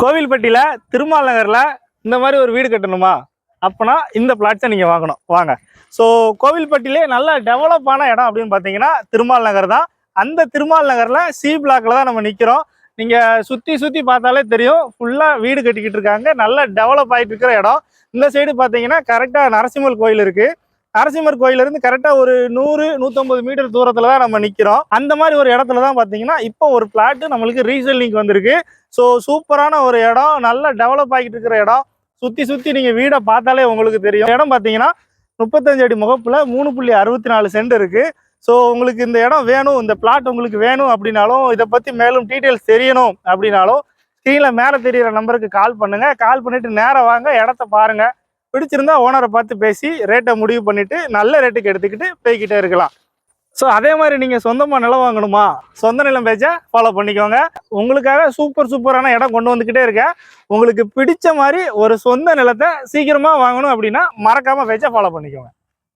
கோவில்பட்டியில் திருமால் நகரில் இந்த மாதிரி ஒரு வீடு கட்டணுமா? அப்போனா இந்த பிளாட்ஸை நீங்கள் வாங்கணும். வாங்க. ஸோ கோவில்பட்டியிலே நல்ல டெவலப்பான இடம் அப்படின்னு பார்த்தீங்கன்னா திருமால் நகர் தான். அந்த திருமால் நகரில் சி பிளாக்கில் தான் நம்ம நிற்கிறோம் நீங்கள் சுற்றி சுற்றி பார்த்தாலே தெரியும். ஃபுல்லாக வீடு கட்டிக்கிட்டு இருக்காங்க. நல்ல டெவலப் ஆகிட்டு இருக்கிற இடம். இந்த சைடு பார்த்தீங்கன்னா கரெக்டாக நரசிம்மல் கோயில் இருக்குது நரசிம்மர் கோயிலிருந்து கரெக்டாக ஒரு நூறு நூற்றம்பது மீட்டர் தூரத்தில் தான் நம்ம நிற்கிறோம் அந்த மாதிரி ஒரு இடத்துல தான் பார்த்தீங்கன்னா இப்போ ஒரு பிளாட்டு நம்மளுக்கு ரீசெல்லிங் வந்திருக்கு. ஸோ சூப்பரான ஒரு இடம் நல்ல டெவலப் ஆகிட்டு இருக்கிற இடம். சுற்றி சுற்றி நீங்கள் வீடை பார்த்தாலே உங்களுக்கு தெரியும். இடம் பார்த்தீங்கன்னா முப்பத்தஞ்சு அடி முகப்பில் மூணு புள்ளி அறுபத்தி நாலு சென்ட் இருக்குது ஸோ உங்களுக்கு இந்த இடம் வேணும் இந்த பிளாட் உங்களுக்கு வேணும் அப்படின்னாலும் இதை பற்றி மேலும் டீட்டெயில்ஸ் தெரியணும் அப்படின்னாலும் ஸ்க்ரீனில் மேலே தெரியிற நம்பருக்கு கால் பண்ணுங்கள் கால் பண்ணிவிட்டு நேராக வாங்க இடத்த பாருங்கள் பிடிச்சிருந்தா ஓனரை பார்த்து பேசி ரேட்டை முடிவு பண்ணிவிட்டு நல்ல ரேட்டுக்கு எடுத்துக்கிட்டு போய்கிட்டே இருக்கலாம். ஸோ அதே மாதிரி நீங்கள் சொந்தமாக நிலம் வாங்கணுமா? சொந்த நிலம் பேச்சை ஃபாலோ பண்ணிக்கோங்க. உங்களுக்காக சூப்பர் சூப்பரான இடம் கொண்டு வந்துக்கிட்டே இருக்கேன். உங்களுக்கு பிடிச்ச மாதிரி ஒரு சொந்த நிலத்தை சீக்கிரமாக வாங்கணும் அப்படின்னா மறக்காமல் பேச்சை ஃபாலோ பண்ணிக்கோங்க.